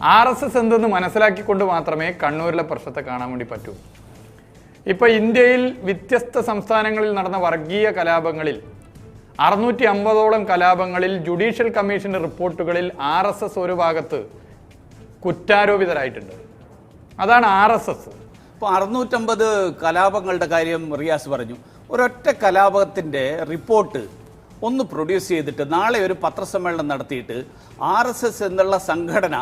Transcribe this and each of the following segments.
R S S എന്തെന്ന് മനസ്സിലാക്കിക്കൊണ്ട് മാത്രമേ കണ്ണൂരിലെ പ്രശ്നത്തെ കാണാൻ വേണ്ടി പറ്റൂ. ഇപ്പൊ ഇന്ത്യയിൽ വ്യത്യസ്ത സംസ്ഥാനങ്ങളിൽ നടന്ന വർഗീയ കലാപങ്ങളിൽ അറുന്നൂറ്റി അമ്പതോളം കലാപങ്ങളിൽ ജുഡീഷ്യൽ കമ്മീഷന്റെ റിപ്പോർട്ടുകളിൽ ആർ എസ് എസ് ഒരു ഭാഗത്ത് കുറ്റാരോപിതരായിട്ടുണ്ട്. അതാണ് ആർ എസ് എസ്. ഇപ്പോൾ അറുന്നൂറ്റമ്പത് കലാപങ്ങളുടെ കാര്യം റിയാസ് പറഞ്ഞു. ഒരൊറ്റ കലാപത്തിന്റെ റിപ്പോർട്ട് ഒന്ന് പ്രൊഡ്യൂസ് ചെയ്തിട്ട് നാളെ ഒരു പത്രസമ്മേളനം നടത്തിയിട്ട് ആർ എന്നുള്ള സംഘടന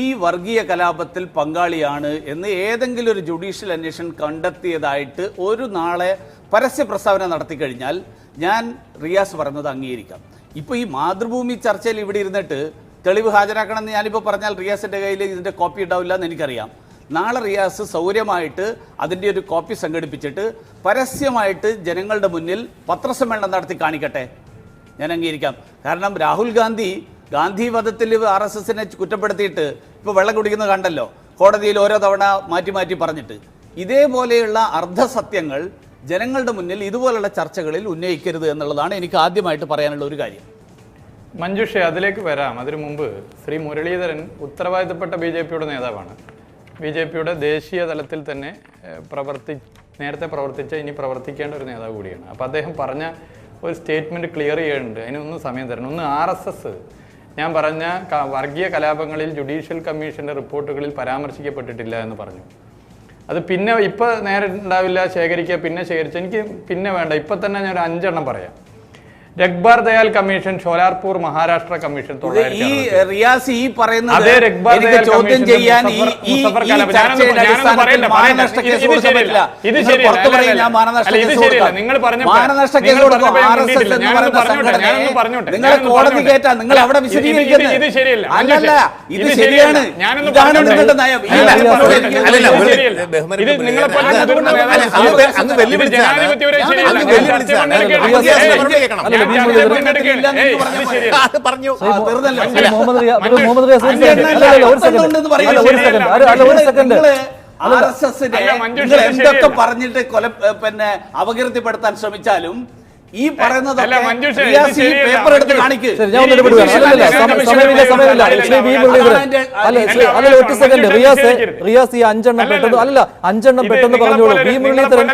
ഈ വർഗീയ കലാപത്തിൽ പങ്കാളിയാണ് എന്ന് ഏതെങ്കിലും ഒരു ജുഡീഷ്യൽ അന്വേഷണം കണ്ടെത്തിയതായിട്ട് ഒരു നാളെ പരസ്യ പ്രസ്താവന നടത്തി കഴിഞ്ഞാൽ ഞാൻ റിയാസ് പറഞ്ഞത് അംഗീകരിക്കാം. ഇപ്പോൾ ഈ മാതൃഭൂമി ചർച്ചയിൽ ഇവിടെ ഇരുന്നിട്ട് തെളിവ് ഹാജരാക്കണമെന്ന് ഞാനിപ്പോൾ പറഞ്ഞാൽ റിയാസിന്റെ കയ്യിൽ ഇതിന്റെ കോപ്പി ഉണ്ടാവില്ല എന്ന് എനിക്കറിയാം. നാളെ റിയാസ് സൗകര്യമായിട്ട് അതിന്റെ ഒരു കോപ്പി സംഘടിപ്പിച്ചിട്ട് പരസ്യമായിട്ട് ജനങ്ങളുടെ മുന്നിൽ പത്രസമ്മേളനം നടത്തി കാണിക്കട്ടെ? ഞാൻ അംഗീകരിക്കാം. കാരണം രാഹുൽ ഗാന്ധി ഗാന്ധി വധത്തിൽ ആർ എസ് എസിനെ കുറ്റപ്പെടുത്തിയിട്ട് ഇപ്പോൾ വെള്ളം കുടിക്കുന്നത് കണ്ടല്ലോ. കോടതിയിൽ ഓരോ തവണ മാറ്റി മാറ്റി പറഞ്ഞിട്ട്. ഇതേപോലെയുള്ള അർദ്ധസത്യങ്ങൾ ജനങ്ങളുടെ മുന്നിൽ ഇതുപോലുള്ള ചർച്ചകളിൽ ഉന്നയിക്കരുത് എന്നുള്ളതാണ് എനിക്ക് ആദ്യമായിട്ട് പറയാനുള്ള ഒരു കാര്യം. മഞ്ജുഷ അതിലേക്ക് വരാം. അതിനു മുമ്പ് ശ്രീ മുരളീധരൻ ഉത്തരവാദിത്തപ്പെട്ട ബി ജെ പിയുടെ നേതാവാണ്. ബി ജെ പിയുടെ ദേശീയ തലത്തിൽ തന്നെ പ്രവർത്തി നേരത്തെ പ്രവർത്തിച്ച ഇനി പ്രവർത്തിക്കേണ്ട ഒരു നേതാവ് കൂടിയാണ്. അപ്പോൾ അദ്ദേഹം പറഞ്ഞ ഒരു സ്റ്റേറ്റ്മെന്റ് ക്ലിയർ ചെയ്യേണ്ടത് അതിനൊന്നും സമയം തരണം ഒന്ന് ആർ എസ് എസ് ഞാൻ പറഞ്ഞ വർഗീയ കലാപങ്ങളിൽ ജുഡീഷ്യൽ കമ്മീഷന്റെ റിപ്പോർട്ടുകളിൽ പരാമർശിക്കപ്പെട്ടിട്ടില്ല എന്ന് പറഞ്ഞു. അത് പിന്നെ ഇപ്പം നേരെ ഉണ്ടാവില്ല ശേഖരിക്കുക പിന്നെ ശേഖരിച്ച് എനിക്ക് പിന്നെ വേണ്ട. ഇപ്പം തന്നെ ഞാൻ ഒരു അഞ്ചെണ്ണം പറയാം. രഗ്ബാർ ദയാൽ കമ്മീഷൻ ഷോലാർപൂർ മഹാരാഷ്ട്ര കമ്മീഷൻ ഈ റിയാസ് ഈ പറയുന്നത് ചോദ്യം ചെയ്യാൻ ഈ നിങ്ങൾ ശരിയല്ല. നിങ്ങൾ കോടതി അവിടെ ഇത്. അല്ലല്ല ശരിയാണ്. ഇതാണ്. നിങ്ങളുടെ നയം. പറഞ്ഞ മുഹമ്മദ് ഒരു മുഹമ്മദ് ഒരു സെക്കൻഡ്. അല്ല, മഞ്ജുഷ, നിങ്ങൾ എന്തൊക്കെ പറഞ്ഞിട്ട് കൊല പിന്നെ അപകീർത്തിപ്പെടുത്താൻ ശ്രമിച്ചാലും ഈ പറയുന്നത് പേപ്പർ എടുത്ത്. കാണിക്ക്. അല്ല, ഒറ്റ സെക്കൻഡ്. റിയാസ് റിയാസ് ഈ അഞ്ചെണ്ണം. പെട്ടെന്ന് അല്ല അഞ്ചെണ്ണം പെട്ടെന്ന് പറഞ്ഞോളൂ. വി മുരളീധരൻ.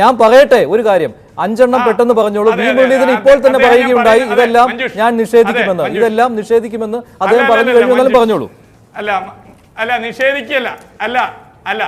ഞാൻ പറയട്ടെ ഒരു കാര്യം. അഞ്ചെണ്ണം പെട്ടെന്ന് പറഞ്ഞോളൂ. വി മുരളീധരൻ ഇപ്പോൾ തന്നെ പറയുകയുണ്ടായി. ഇതെല്ലാം ഞാൻ നിഷേധിക്കുമെന്ന് ഇതെല്ലാം നിഷേധിക്കുമെന്ന് അദ്ദേഹം പറഞ്ഞു കഴിഞ്ഞാലും കഴിഞ്ഞു. എന്നാലും പറഞ്ഞോളൂ. അല്ല അല്ല നിഷേധിക്കല്ല. അല്ല അല്ല.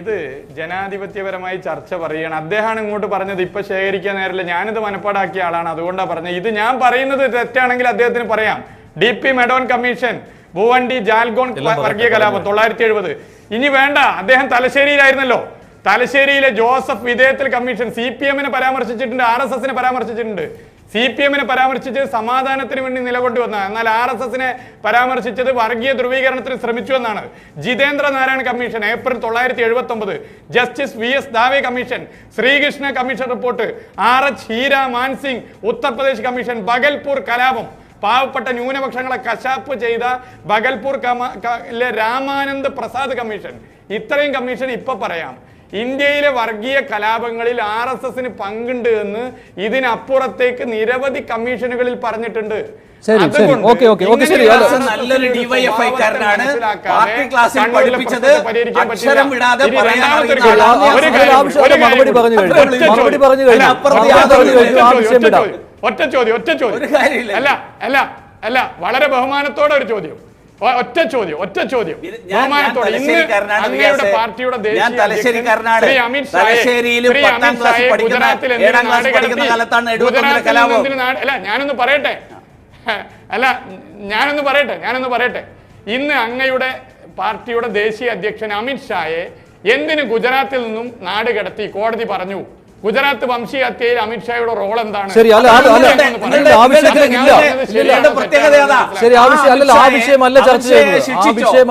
ഇത് ജനാധിപത്യപരമായി ചർച്ച പറയുകയാണ്. അദ്ദേഹമാണ് ഇങ്ങോട്ട് പറഞ്ഞത് ഇപ്പൊ ശേഖരിക്കാൻ നേരമില്ല ഞാനിത് മനപ്പാടാക്കിയ ആളാണ്. അതുകൊണ്ടാണ് പറഞ്ഞത്. ഇത് ഞാൻ പറയുന്നത് തെറ്റാണെങ്കിൽ അദ്ദേഹത്തിന് പറയാം. D P Madon commission Bhiwandi Jalgaon വർഗീയ കലാപം തൊള്ളായിരത്തി എഴുപത്. ഇനി വേണ്ട അദ്ദേഹം തലശ്ശേരിയിലായിരുന്നല്ലോ. തലശ്ശേരിയിലെ ജോസഫ് വിധേയത്തിൽ കമ്മീഷൻ സി പി എമ്മിനെ പരാമർശിച്ചിട്ടുണ്ട് ആർ എസ് എസിനെ പരാമർശിച്ചിട്ടുണ്ട്. സി പി എമ്മിനെ പരാമർശിച്ച് സമാധാനത്തിന് വേണ്ടി നിലകൊണ്ടു വന്ന എന്നാൽ ആർ എസ് എസിനെ പരാമർശിച്ചത് വർഗീയ ധ്രുവീകരണത്തിന് ശ്രമിച്ചു എന്നാണ്. ജിതേന്ദ്ര നാരായണ കമ്മീഷൻ ഏപ്രിൽ തൊള്ളായിരത്തി എഴുപത്തി ഒമ്പത് justice V S Dave commission Srikrishna commission report R H Heera Mansingh Uttar Pradesh commission Bhagalpur കലാപം. പാവപ്പെട്ട ന്യൂനപക്ഷങ്ങളെ കശാപ്പ് ചെയ്ത ബഗൽപൂർ കമ- രാമാനന്ദ് പ്രസാദ് കമ്മീഷൻ. ഇത്രയും കമ്മീഷൻ ഇപ്പൊ പറയാം. ഇന്ത്യയിലെ വർഗീയ കലാപങ്ങളിൽ ആർ എസ് എസിന് പങ്കുണ്ട് എന്ന് ഇതിനപ്പുറത്തേക്ക് നിരവധി കമ്മീഷനുകളിൽ പറഞ്ഞിട്ടുണ്ട് ശരി, ശരി. ഓക്കെ, ഓക്കെ, ഓക്കെ, ശരി. നല്ലൊരു ഡിവൈഎഫ്ഐക്കാരനാണ് കാരനാണ്. പാർട്ടി ക്ലാസ്സിൽ പഠിപ്പിച്ചത്. അക്ഷരം വിടാതെ ഒരു മറുപടി പറഞ്ഞു. കഴിഞ്ഞു. ഒറ്റ മറുപടി ചോദ്യം. പറഞ്ഞു കഴിഞ്ഞു. ഒറ്റ ചോദ്യം, വിടാം. ഒറ്റ ചോദ്യം ഒറ്റ ചോദ്യം ഒരു കാര്യമില്ല. അല്ല അല്ല അല്ല വളരെ ബഹുമാനത്തോടെ ഒരു ചോദ്യം ഒറ്റ ചോദ്യം ഒറ്റ ചോദ്യം. ബഹുമാനത്തോടെ ഇന്ന് അങ്ങയുടെ പാർട്ടിയുടെ അല്ല ഞാനൊന്ന് പറയട്ടെ. അല്ല ഞാനൊന്ന് പറയട്ടെ ഞാനൊന്ന് പറയട്ടെ. ഇന്ന് അങ്ങയുടെ പാർട്ടിയുടെ ദേശീയ അധ്യക്ഷൻ അമിത് ഷായെ എന്തിന് ഗുജറാത്തിൽ നിന്നും നാട് കടത്തി കോടതി പറഞ്ഞു? ഗുജറാത്ത് വംശീയ ഹത്യയിൽ അമിത്ഷായുടെ റോൾ എന്താണ്? ശരി, അല്ല, ഞാൻ ഇല്ല. ശരി ആവശ്യം അല്ലല്ലോ ആ വിഷയമല്ല ചർച്ച ചെയ്യുന്നത്. ആ വിഷയം